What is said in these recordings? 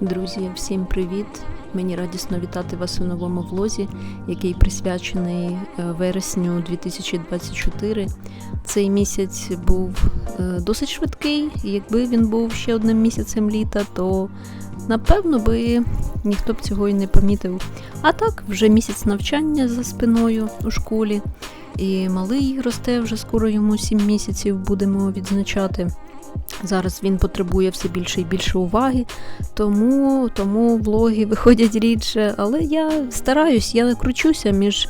Друзі, всім привіт! Мені радісно вітати вас у новому влозі, який присвячений е, вересню 2024. Цей місяць був е, досить швидкий, якби він був ще одним місяцем літа, то напевно би ніхто б цього і не помітив. А так, вже місяць навчання за спиною у школі, і малий росте вже скоро йому 7 місяців будемо відзначати. Зараз він потребує все більше і більше уваги, тому, тому влоги виходять рідше. Але я стараюсь, я кручуся між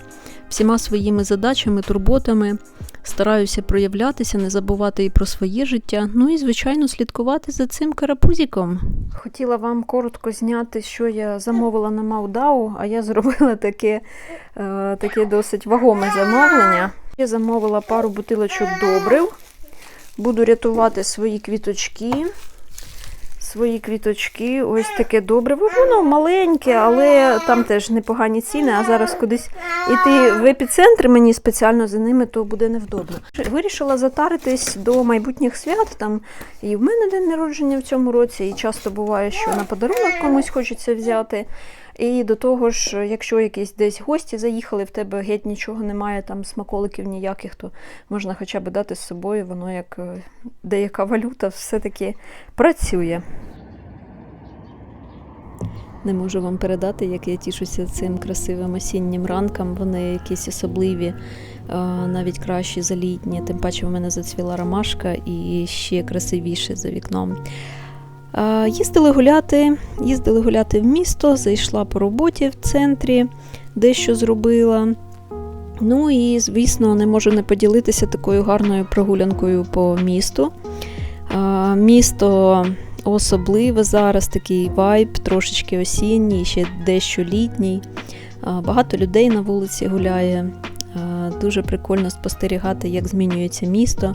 всіма своїми задачами, турботами, стараюся проявлятися, не забувати і про своє життя. Ну і, звичайно, слідкувати за цим карапузіком. Хотіла вам коротко зняти, що я замовила на Маудау, а я зробила таке, е, таке досить вагоме замовлення. Я замовила пару бутилочок добрив. Буду рятувати свої квіточки. Свої квіточки, ось таке добре. Воно маленьке, але там теж непогані ціни. А зараз кудись іти в епіцентр мені спеціально за ними, то буде невдобно. Вирішила затаритись до майбутніх свят. Там і в мене день народження в цьому році, і часто буває, що на подарунок комусь хочеться взяти. І до того ж, якщо якісь десь гості заїхали, в тебе геть нічого немає, там смаколиків ніяких, то можна хоча б дати з собою, воно як е, деяка валюта все-таки працює. Не можу вам передати, як я тішуся цим красивим осіннім ранкам. Вони якісь особливі, навіть кращі за літні. Тим паче в мене зацвіла ромашка і ще красивіше за вікном. А, Їздили гуляти, їздили гуляти в місто, зайшла по роботі в центрі, дещо зробила. Ну і, звісно, не можу не поділитися такою гарною прогулянкою по місту. Місто особливе зараз, такий вайб, трошечки осінній, ще дещо літній. Багато людей на вулиці гуляє. Дуже прикольно спостерігати, як змінюється місто,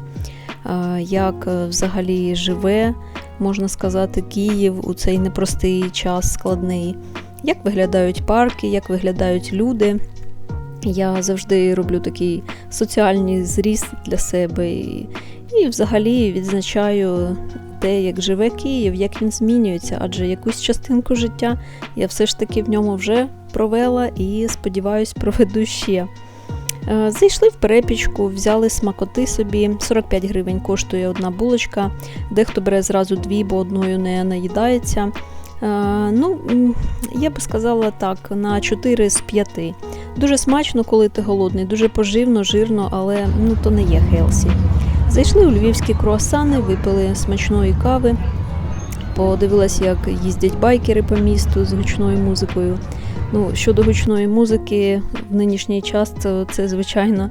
як е, взагалі живе, можна сказати, Київ у цей непростий час складний. Як виглядають парки, як виглядають люди. Я завжди роблю такий соціальний зріст для себе і, і взагалі відзначаю те, як живе Київ, як він змінюється, адже якусь частинку життя я все ж таки в ньому вже провела і сподіваюсь, проведу ще. Е, Зайшли в перепічку, взяли смакоти собі. 45 гривень коштує одна булочка. Дехто бере зразу дві, бо одною не наїдається. Е, Ну, я би сказала так, на 4 з 5. Дуже смачно, коли ти голодний, дуже поживно, жирно, але ну, то не є хелсі. Зайшли у львівські круасани, випили смачної кави, подивилася, як їздять байкери по місту з гучною музикою. Ну, щодо гучної музики, в нинішній час то це, звичайно,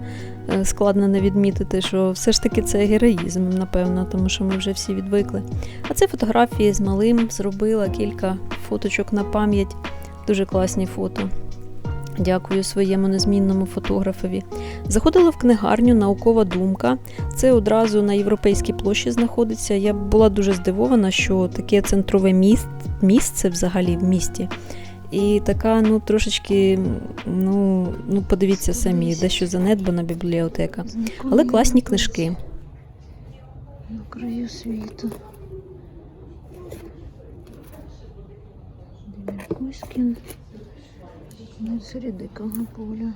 е, складно не відмітити, що все ж таки це героїзм, напевно, тому що ми вже всі відвикли. А це фотографії з малим зробила кілька фоточок на пам'ять. Дуже класні фото. Дякую своєму незмінному фотографові. Заходила в книгарню Наукова думка. Це одразу на європейській площі знаходиться. Я була дуже здивована, що таке центрове місце взагалі в місті. І така, ну, трошечки, ну, ну подивіться самі, дещо занедбана бібліотека. Але класні книжки. На краю світу. Кузькін. Ну, серед дикого поля.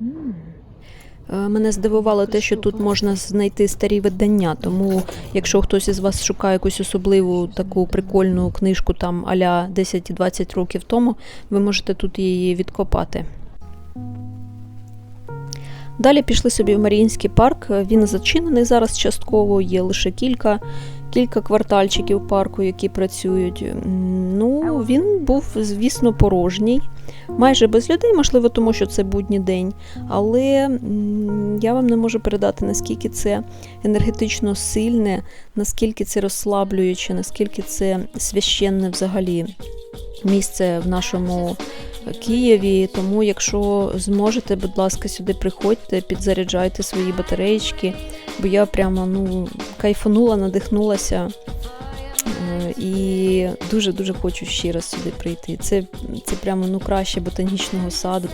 М. Е, Мене здивувало те, що тут можна знайти старі видання. Тому, якщо хтось із вас шукає якусь особливу таку прикольну книжку, там аля 10-20 років тому, ви можете тут її відкопати. Далі пішли собі в Маріїнський парк. Він зачинений зараз частково, є лише кілька, кілька квартальчиків парку, які працюють. Ну, він був, звісно, порожній, майже без людей, можливо, тому що це будній день. Але я вам не можу передати, наскільки це енергетично сильне, наскільки це розслаблююче, наскільки це священне взагалі місце в нашому Києві. Тому, якщо зможете, будь ласка, сюди приходьте, підзаряджайте свої батареїчки, бо я прямо ну, кайфанула, надихнулася. Е, і дуже-дуже хочу ще раз сюди прийти. Це це прямо ну, краще ботанічного саду.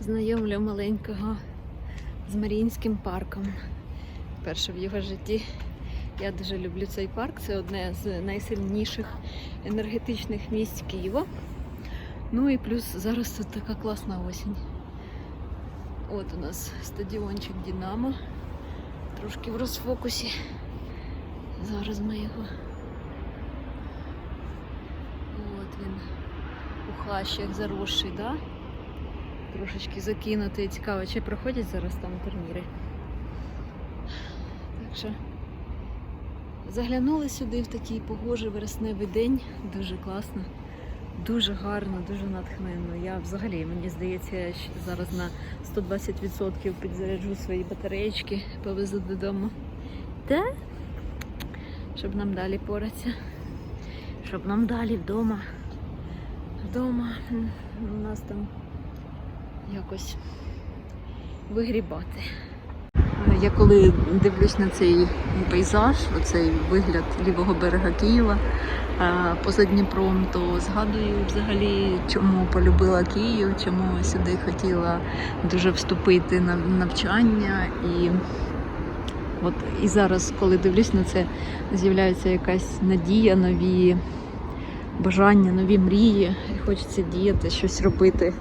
Знайомлю маленького з Маріїнським парком. Перше в його житті. Я дуже люблю цей парк. Це одне з найсильніших енергетичних місць Києва. Ну і плюс зараз тут така класна осінь. От у нас стадіончик Дінамо. Трошки в розфокусі. Зараз ми його. От він у хащах заросший, да? Трошечки закинутий. Цікаво, чи проходять зараз там турніри. Так що заглянули сюди в такий погожий вересневий день. Дуже класно, дуже гарно, дуже натхненно. Я взагалі, мені здається, я зараз на 120% підзаряджу свої батареєчки, повезу додому. Та? Щоб нам далі поратися. Щоб нам далі вдома. Вдома у нас там якось вигрібати. Я коли дивлюсь на цей пейзаж, оцей вигляд лівого берега Києва поза Дніпром, то згадую взагалі, чому полюбила Київ, чому сюди хотіла дуже вступити на навчання. І от і зараз, коли дивлюсь на це, з'являється якась надія, нові бажання, нові мрії, і хочеться діяти, щось робити.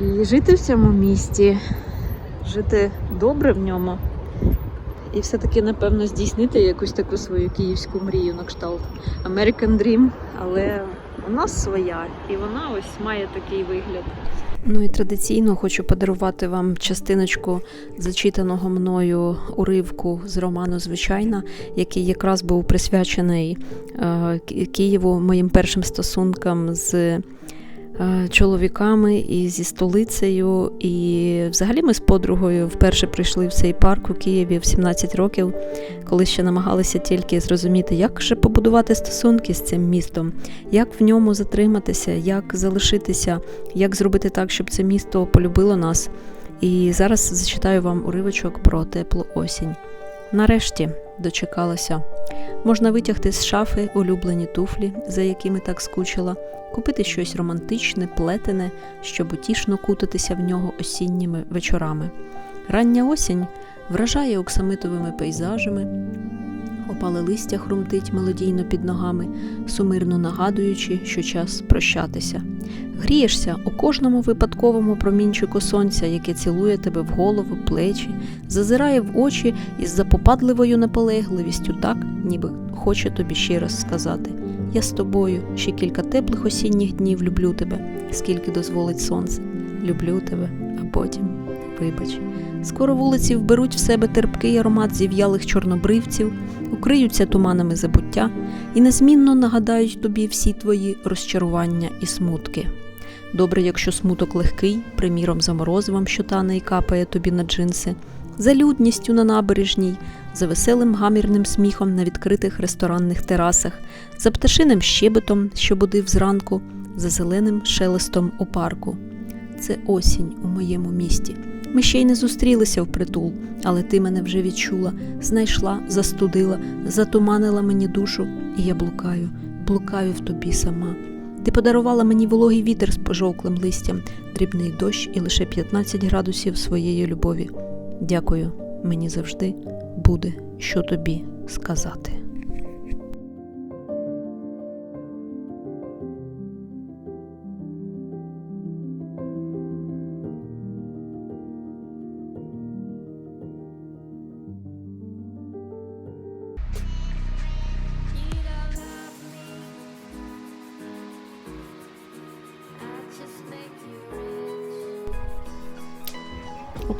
І жити в цьому місті, жити добре в ньому. І все-таки, напевно, здійснити якусь таку свою київську мрію на кшталт American Dream, але нас своя, і вона ось має такий вигляд. Ну і традиційно хочу подарувати вам частиночку зачитаного мною уривку з роману Звичайна, який якраз був присвячений е, Києву моїм першим стосункам з чоловіками і зі столицею. І взагалі ми з подругою вперше прийшли в цей парк у Києві в 17 років, коли ще намагалися тільки зрозуміти, як же побудувати стосунки з цим містом, як в ньому затриматися, як залишитися, як зробити так, щоб це місто полюбило нас. І зараз зачитаю вам уривочок про теплу осінь. Нарешті дочекалася. Можна витягти з шафи улюблені туфлі, за якими так скучила, купити щось романтичне, плетене, щоб утішно кутатися в нього осінніми вечорами. Рання осінь вражає оксамитовими пейзажами, опале листя хрумтить мелодійно під ногами, сумирно нагадуючи, що час прощатися. Грієшся у кожному випадковому промінчику сонця, яке цілує тебе в голову, плечі, зазирає в очі із запопадливою наполегливістю, так, ніби хоче тобі ще раз сказати: Я з тобою ще кілька теплих осінніх днів люблю тебе, скільки дозволить сонце. Люблю тебе, а потім вибач. Скоро вулиці вберуть в себе терпкий аромат зів'ялих чорнобривців, укриються туманами забуття і незмінно нагадають тобі всі твої розчарування і смутки. Добре, якщо смуток легкий, приміром за морозивом, що тане і капає тобі на джинси, за людністю на набережній, за веселим гамірним сміхом на відкритих ресторанних терасах, за пташиним щебетом, що будив зранку, за зеленим шелестом у парку. Це осінь у моєму місті. Ми ще й не зустрілися впритул, але ти мене вже відчула, знайшла, застудила, затуманила мені душу, і я блукаю, блукаю в тобі сама. Ти подарувала мені вологий вітер з пожовклим листям, дрібний дощ і лише 15 градусів своєї любові. Дякую, мені завжди буде що тобі сказати.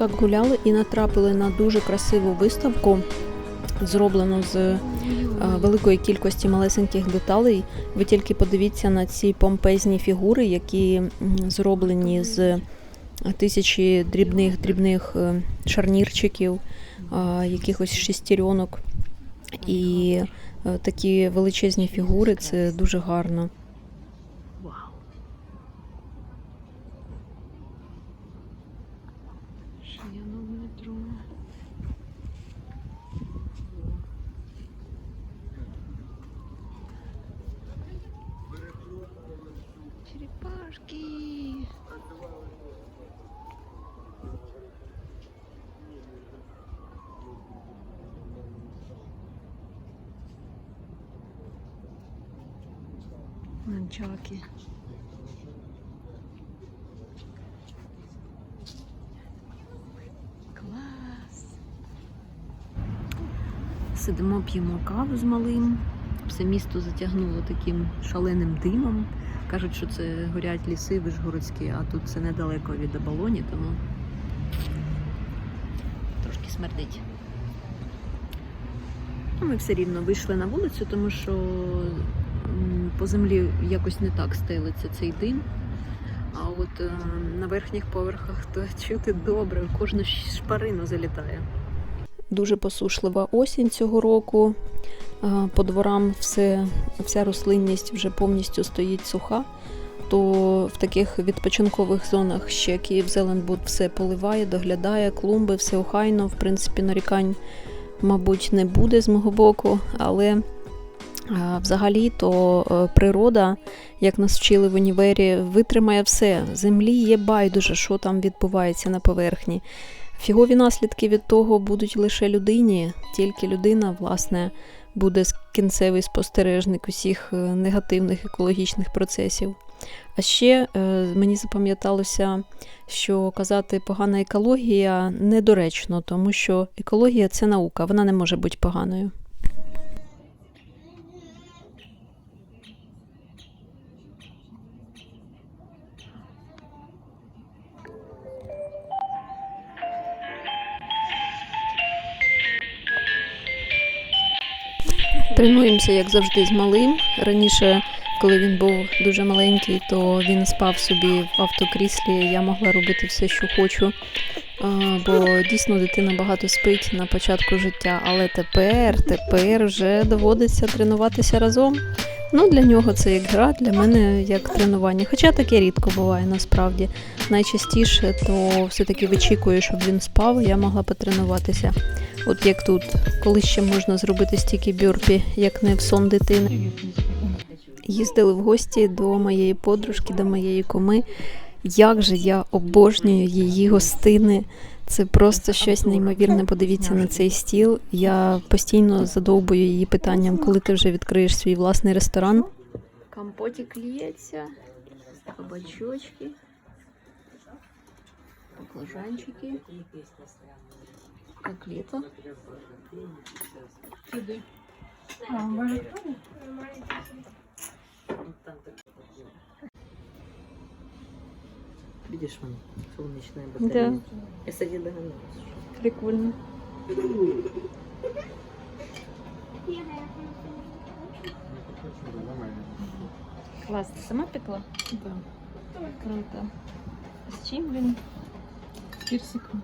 Отак гуляли і натрапили на дуже красиву виставку, зроблену з е, великої кількості малесеньких деталей. Ви тільки подивіться на ці помпезні фігури, які зроблені з тисячі дрібних дрібних е, шарнірчиків, якихось шестеренок. І е, такі величезні фігури це дуже гарно. Нанчаки. Клас. Сидимо, п'ємо каву з малим. Все місто затягнуло таким шаленим димом. Кажуть, що це горять ліси вишгородські, а тут це недалеко від оболоні, тому трошки смердить. Ну, Ми все рівно вийшли на вулицю, тому що по землі якось не так стелиться цей дим. А от е, на верхніх поверхах то чути добре, кожну шпарину залітає. Дуже посушлива осінь цього року. Е, По дворам все, вся рослинність вже повністю стоїть суха. То в таких відпочинкових зонах ще Київ Зеленбуд все поливає, доглядає, клумби, все охайно. В принципі, нарікань, мабуть, не буде з мого боку, але взагалі то е, природа, як нас вчили в універі, витримає все. Землі є байдуже, що там відбувається на поверхні. Фігові наслідки від того будуть лише людині, тільки людина, власне, буде кінцевий спостережник усіх е, негативних екологічних процесів. А ще е, мені запам'яталося, що казати погана екологія недоречно, тому що екологія це наука, вона не може бути поганою. Тренуємося, як завжди, з малим. Раніше, коли він був дуже маленький, то він спав собі в автокріслі. Я могла робити все, що хочу. Бо дійсно дитина багато спить на початку життя. Але тепер, тепер вже доводиться тренуватися разом. Ну, для нього це як гра, для мене як тренування. Хоча таке рідко буває насправді. Найчастіше то все-таки вичікую, щоб він спав, я могла потренуватися. От як тут, коли ще можна зробити стільки бюрпі, як не в сон дитини. Їздили в гості до моєї подружки, до моєї коми. Як же я обожнюю її гостини. Це просто щось неймовірне. Подивіться на цей стіл. Я постійно задовбую її питанням, коли ти вже відкриєш свій власний ресторан. Компотик лється, кабачочки, баклажанчики, котлета. Видишь, вон, солнечная Да. батарея. Я сади догадалась. Прикольно. Клас, ти сама пекла? Да. Круто. З чим він? З персиком.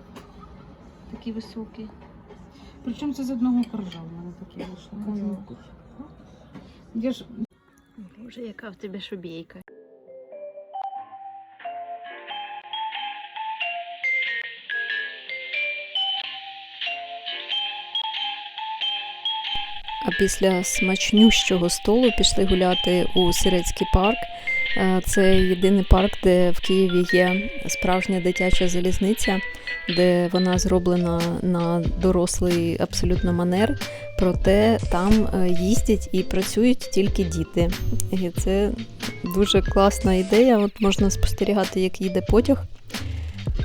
Такий високий. Причому це з одного коржа в мене таке вийшло. Я ж Боже, яка в тебе шубейка. Після смачнющого столу пішли гуляти у Сирецький парк. Е, Це єдиний парк, де в Києві є справжня дитяча залізниця, де вона зроблена на дорослий абсолютно манер. Проте там е, їздять і працюють тільки діти. І це дуже класна ідея. От можна спостерігати, як їде потяг.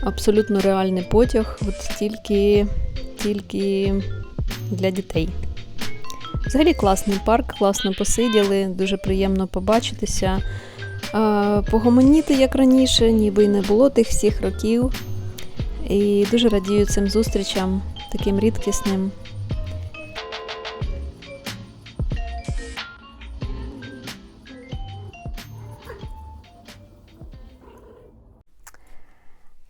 Абсолютно реальний потяг, от тільки, тільки для дітей. Взагалі класний парк, класно посиділи, дуже приємно побачитися. Погомоніти, як раніше, ніби й не було тих всіх років. І дуже радію цим зустрічам, таким рідкісним.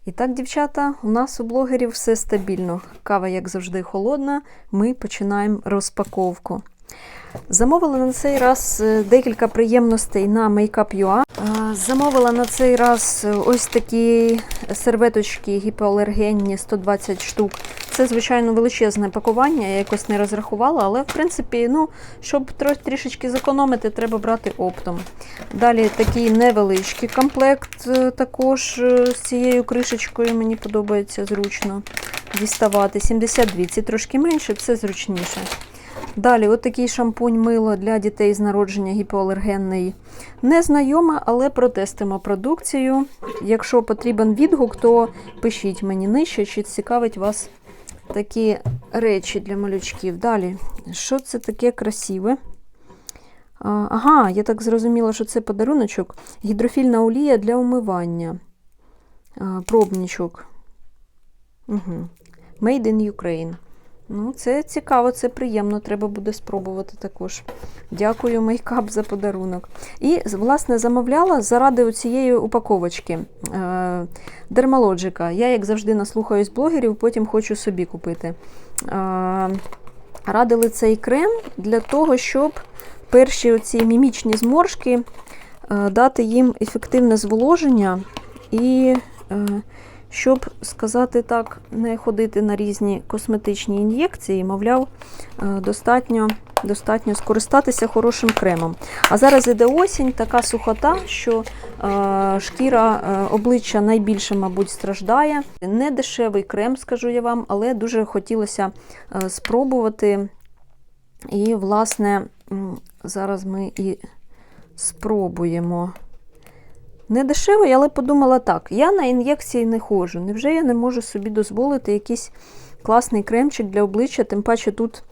І так, дівчата, у нас у блогерів все стабільно. Кава, як завжди, холодна. Ми починаємо розпаковку. Замовила на цей раз е, декілька приємностей на Makeup.ua. Замовила на цей раз е, ось такі серветочки гіпоалергенні 120 штук. Це, звичайно, величезне пакування, я якось не розрахувала, але в принципі, ну, щоб трішечки зекономити, треба брати оптом. Далі такий невеличкий комплект, е, також е, з цією кришечкою, мені подобається зручно діставати. 72, ці трошки менше, це зручніше. Далі, от такий шампунь мило для дітей з народження гіпоалергенний. Незнайома, але протестимо продукцію. Якщо потрібен відгук, то пишіть мені нижче, чи цікавить вас такі речі для малючків. Далі, що це таке красиве? Ага, я так зрозуміла, що це подаруночок. Гідрофільна олія для умивання. Пробничок. Угу. Made in Ukraine. Ну, це цікаво, це приємно, треба буде спробувати також. Дякую, мейкап, за подарунок. І, власне, замовляла заради цієї упаковочки е, Дермалоджика. Я, як завжди, наслухаюсь блогерів, потім хочу собі купити. Е, радили цей крем для того, щоб перші оці мімічні зморшки е, дати їм ефективне зволоження і. Щоб сказати так, не ходити на різні косметичні ін'єкції, мовляв, е, достатньо, достатньо скористатися хорошим кремом. А зараз іде осінь, така сухота, що е, шкіра е, обличчя найбільше, мабуть, страждає. Не дешевий крем, скажу я вам, але дуже хотілося спробувати. І, власне, зараз ми і спробуємо. Не дешевий, але подумала так: я на ін'єкції не ходжу. Невже я не можу собі дозволити якийсь класний кремчик для обличчя? Тим паче тут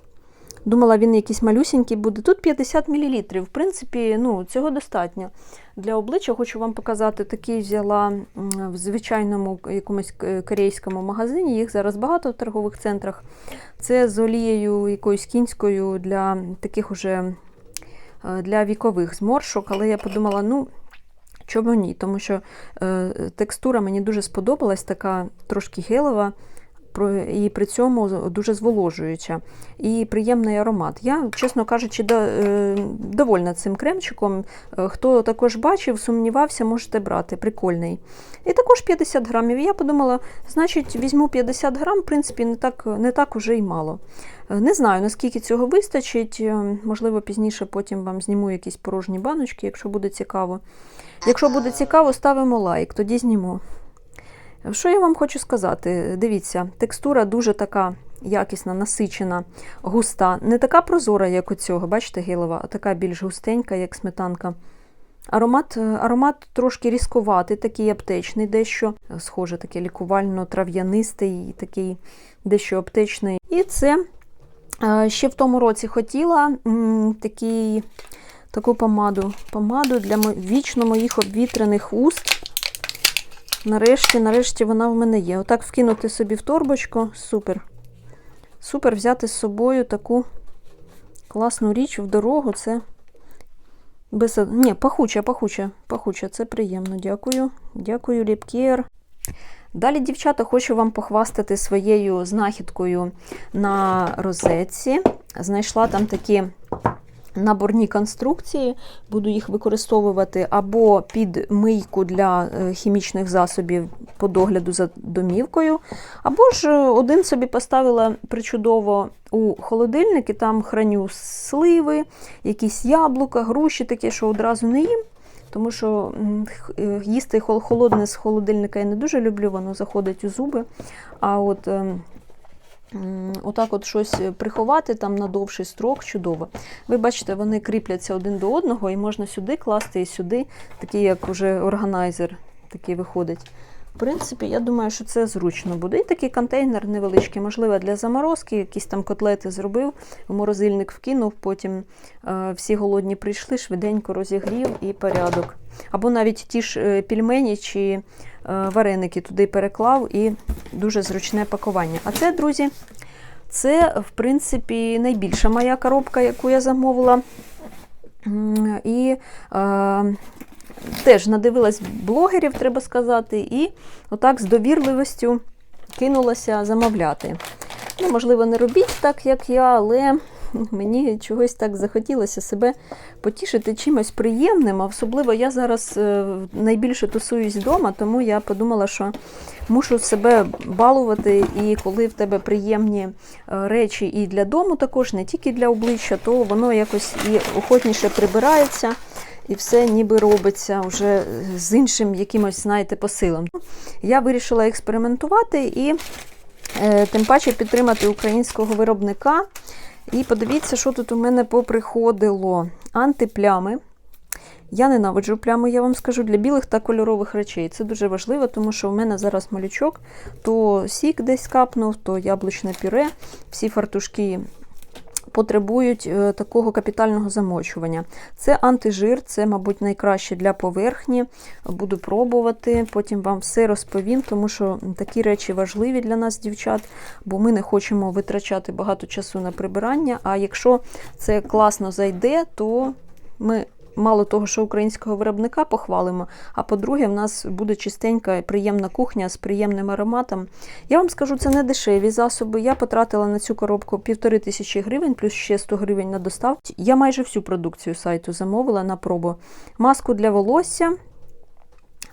думала, він якийсь малюсінький буде. Тут 50 мл. В принципі, ну, цього достатньо. Для обличчя хочу вам показати, такий взяла в звичайному якомусь корейському магазині. Їх зараз багато в торгових центрах. Це з олією якоюсь кінською для таких уже е, для вікових зморшок. Але я подумала, ну. Чому ні? Тому що е, текстура мені дуже сподобалась, така трошки гелева, і при цьому дуже зволожуюча. І приємний аромат. Я, чесно кажучи, е, довольна цим кремчиком. Е, Хто також бачив, сумнівався, можете брати. Прикольний. І також 50 грамів. Я подумала, значить, візьму 50 грам, в принципі, не так, не так уже й мало. Е, Не знаю, наскільки цього вистачить. Можливо, пізніше потім вам зніму якісь порожні баночки, якщо буде цікаво. Якщо буде цікаво, ставимо лайк, тоді зніму. Що я вам хочу сказати? Дивіться, текстура дуже така якісна, насичена, густа. Не така прозора, як у цього, бачите, гелова, а така більш густенька, як сметанка. Аромат, е, аромат трошки різкуватий, такий аптечний, дещо схоже, такий лікувально-трав'янистий, такий дещо аптечний. І це е, ще в тому році хотіла м, такий таку помаду. Помаду для вічно моїх обвітрених уст. Нарешті, нарешті вона в мене є. Отак вкинути собі в торбочку. Супер. Супер взяти з собою таку класну річ в дорогу. Це без... Ні, пахуча, пахуча, пахуча. Це приємно. Дякую. Дякую, Ліпкєр. Далі, дівчата, хочу вам похвастати своєю знахідкою на розетці. Знайшла там такі наборні конструкції, буду їх використовувати або під мийку для е, хімічних засобів по догляду за домівкою, або ж е, один собі поставила причудово у холодильник і там храню сливи, якісь яблука, груші такі, що одразу не їм. Тому що е, їсти холодне з холодильника я не дуже люблю, воно заходить у зуби. А от ем, отак от щось приховати там на довший строк чудово. Ви бачите, вони кріпляться один до одного, і можна сюди класти і сюди, такий як уже органайзер такий виходить. В принципі, я думаю, що це зручно буде. І такий контейнер невеличкий, можливо, для заморозки, якісь там котлети зробив, в морозильник вкинув, потім е, всі голодні прийшли, швиденько розігрів і порядок. Або навіть ті ж е, пельмені чи е, вареники туди переклав і дуже зручне пакування. А це, друзі, це, в принципі, найбільша моя коробка, яку я замовила. І е, теж надивилась блогерів, треба сказати, і отак з довірливістю кинулася замовляти. Ну, можливо, не робіть так, як я, але мені чогось так захотілося себе потішити чимось приємним. Особливо я зараз е, найбільше тусуюсь вдома, тому я подумала, що мушу себе балувати, і коли в тебе приємні е, речі і для дому також, не тільки для обличчя, то воно якось і охотніше прибирається. І все ніби робиться вже з іншим якимось, знаєте, посилом. Я вирішила експериментувати і е, тим паче підтримати українського виробника. І подивіться, що тут у мене поприходило. Антиплями. Я ненавиджу плями, я вам скажу, для білих та кольорових речей. Це дуже важливо, тому що у мене зараз малючок, то сік десь капнув, то яблучне пюре. Всі фартушки потребують е, такого капітального замочування. Це антижир, це, мабуть, найкраще для поверхні. Буду пробувати, потім вам все розповім, тому що такі речі важливі для нас, дівчат, бо ми не хочемо витрачати багато часу на прибирання. А якщо це класно зайде, то ми. Мало того, що українського виробника похвалимо, а по-друге, в нас буде чистенька приємна кухня з приємним ароматом. Я вам скажу, це не дешеві засоби. Я потратила на цю коробку півтори тисячі гривень, плюс ще 100 гривень на доставку. Я майже всю продукцію сайту замовила на пробу. Маску для волосся.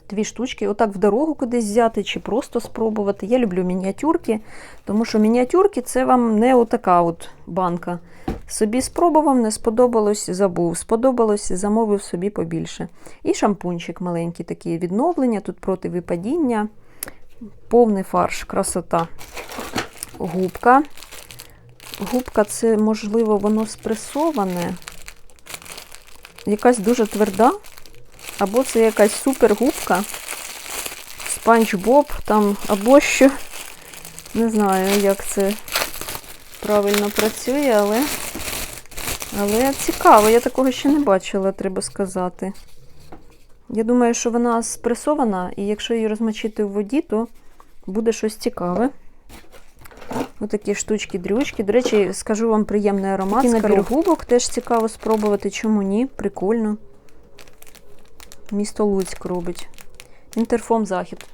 Дві штучки, отак в дорогу кудись взяти чи просто спробувати. Я люблю мініатюрки, тому що мініатюрки це вам не отака от банка. Собі спробував, не сподобалось, забув. Сподобалось, замовив собі побільше. І шампунчик маленький такий відновлення, тут проти випадіння, повний фарш, красота. Губка. Губка це, можливо, воно спресоване. Якась дуже тверда. Або це якась супергубка. Спанч Боб там, або що. Не знаю, як це правильно працює, але, але цікаво, я такого ще не бачила, треба сказати. Я думаю, що вона спресована, і якщо її розмочити в воді, то буде щось цікаве. Отакі штучки-дрючки. До речі, скажу вам приємний аромат. І набір губок теж цікаво спробувати. Чому ні? Прикольно. Місто Луцьк робить. Інтерфом Захід.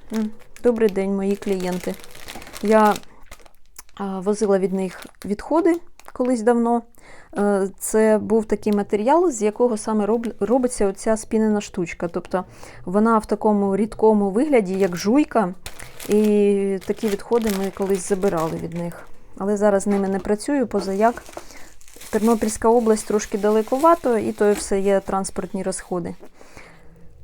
Добрий день, мої клієнти. Я возила від них відходи колись давно. Е, Це був такий матеріал, з якого саме робиться оця спінена штучка. Тобто вона в такому рідкому вигляді, як жуйка. І такі відходи ми колись забирали від них. Але зараз з ними не працюю, поза як. Тернопільська область трошки далековато, і то все є транспортні розходи.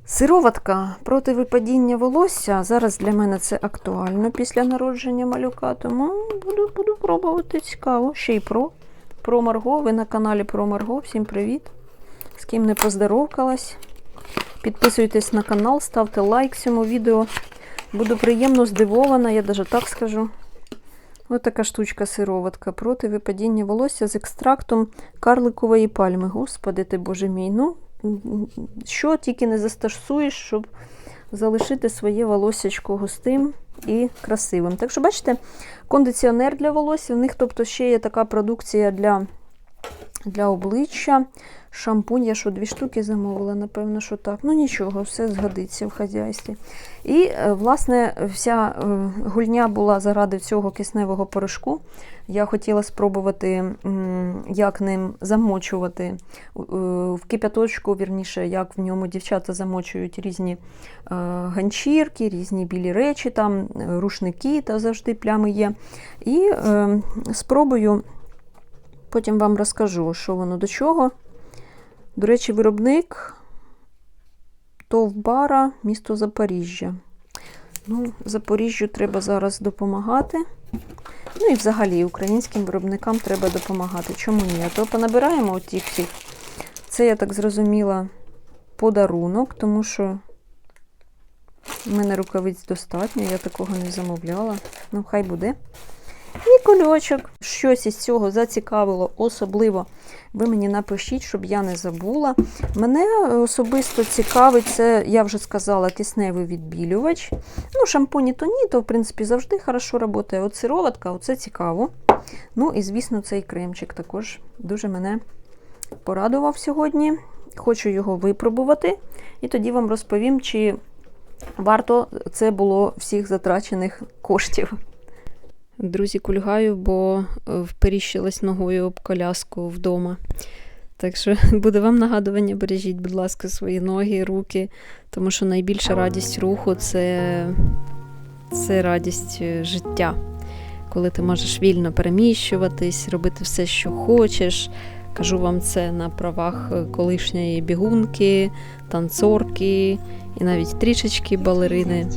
Сироватка проти випадіння волосся. Зараз для мене це актуально після народження малюка, тому буду, буду пробувати цікаво. Ще й про. Про Марго. Ви на каналі Про Марго. Всім привіт. З ким не поздоровкалась. Підписуйтесь на канал, ставте лайк цьому відео. Буду приємно здивована, я навіть так скажу. Ось така штучка сироватка проти випадіння волосся з екстрактом карликової пальми. Господи ти боже мій. Ну, що тільки не застосуєш, щоб залишити своє волоссячко густим і красивим. Так що, бачите, кондиціонер для волосся, в них тобто, ще є така продукція для, для обличчя. Шампунь, я що, дві штуки замовила, напевно, що так. Ну нічого, все згодиться в хазяйстві. І, е, власне, вся е, гульня була заради цього кисневого порошку. Я хотіла спробувати, як ним замочувати е, в кип'яточку, вірніше, як в ньому дівчата замочують різні ганчірки, різні білі речі, там рушники та завжди плями є. І спробую, потім вам розкажу, що воно до чого. До речі, виробник Товбара, місто Запоріжжя. Ну, Запоріжжю треба зараз допомагати. Ну і взагалі українським виробникам треба допомагати. Чому ні? А то понабираємо отіх всіх. Це, я так зрозуміла, подарунок, тому що в мене рукавиць достатньо, я такого не замовляла. Ну, хай буде. І кульочок. Щось із цього зацікавило особливо. Ви мені напишіть, щоб я не забула. Мене особисто цікавить, це, я вже сказала, кисневий відбілювач. Ну, шампуні то ні, то в принципі завжди хорошо працює. От сироватка, оце цікаво. Ну і, звісно, цей кремчик також дуже мене порадував сьогодні. Хочу його випробувати, і тоді вам розповім, чи варто це було всіх затрачених коштів. Друзі, кульгаю, бо е, вперіщилась ногою об коляску вдома. Так що буде вам нагадування, бережіть, будь ласка, свої ноги, руки, тому що найбільша радість руху це, це радість е, життя. Коли ти можеш вільно переміщуватись, робити все, що хочеш. Кажу вам це на правах е, колишньої бігунки, танцорки і навіть трішечки балерини.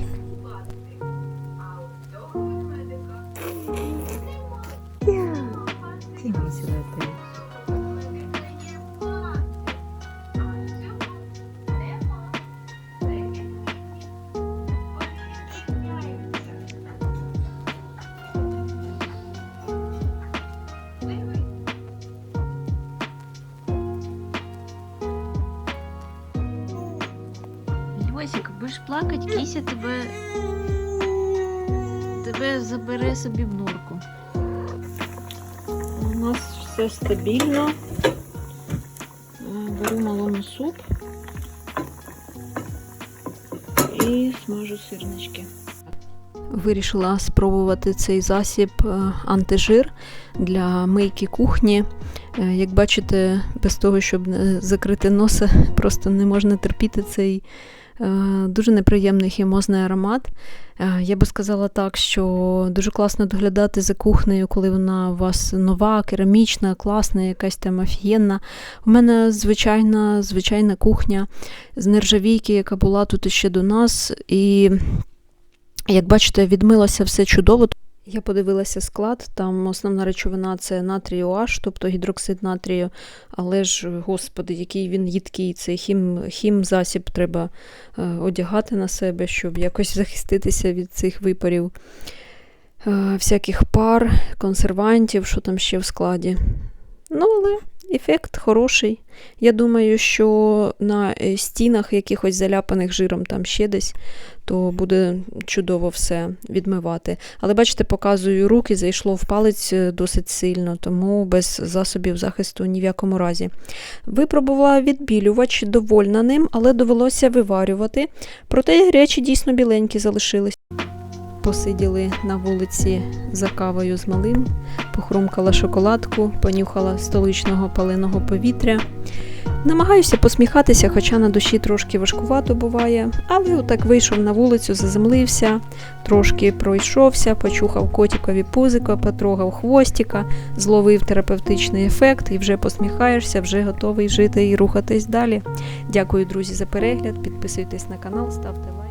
Вирішила спробувати цей засіб е, антижир для мийки кухні. Е, Як бачите, без того, щоб не закрити носа, просто не можна терпіти цей е, дуже неприємний хімозний аромат. Е, Я би сказала так, що дуже класно доглядати за кухнею, коли вона у вас нова, керамічна, класна, якась там офігенна. У мене звичайна, звичайна кухня з нержавійки, яка була тут ще до нас. І, як бачите, відмилося все чудово. Я подивилася склад, там основна речовина це натрій OH, тобто гідроксид натрію. Але ж, господи, який він їдкий, цей хім, хімзасіб треба е, одягати на себе, щоб якось захиститися від цих випарів е, всяких пар, консервантів, що там ще в складі. Ну, але ефект хороший. Я думаю, що на е, стінах якихось заляпаних жиром там ще десь, то буде чудово все відмивати. Але бачите, показую руки, зайшло в палець е, досить сильно, тому без засобів захисту ні в якому разі. Випробувала відбілювач, довольна ним, але довелося виварювати. Проте речі дійсно біленькі залишились. Посиділи на вулиці за кавою з малим, похрумкала шоколадку, понюхала столичного паленого повітря. Намагаюся посміхатися, хоча на душі трошки важкувато буває, але отак вийшов на вулицю, заземлився, трошки пройшовся, почухав котікові пузико, потрогав хвостика, зловив терапевтичний ефект і вже посміхаєшся, вже готовий жити і рухатись далі. Дякую, друзі, за перегляд. Підписуйтесь на канал, ставте лайк.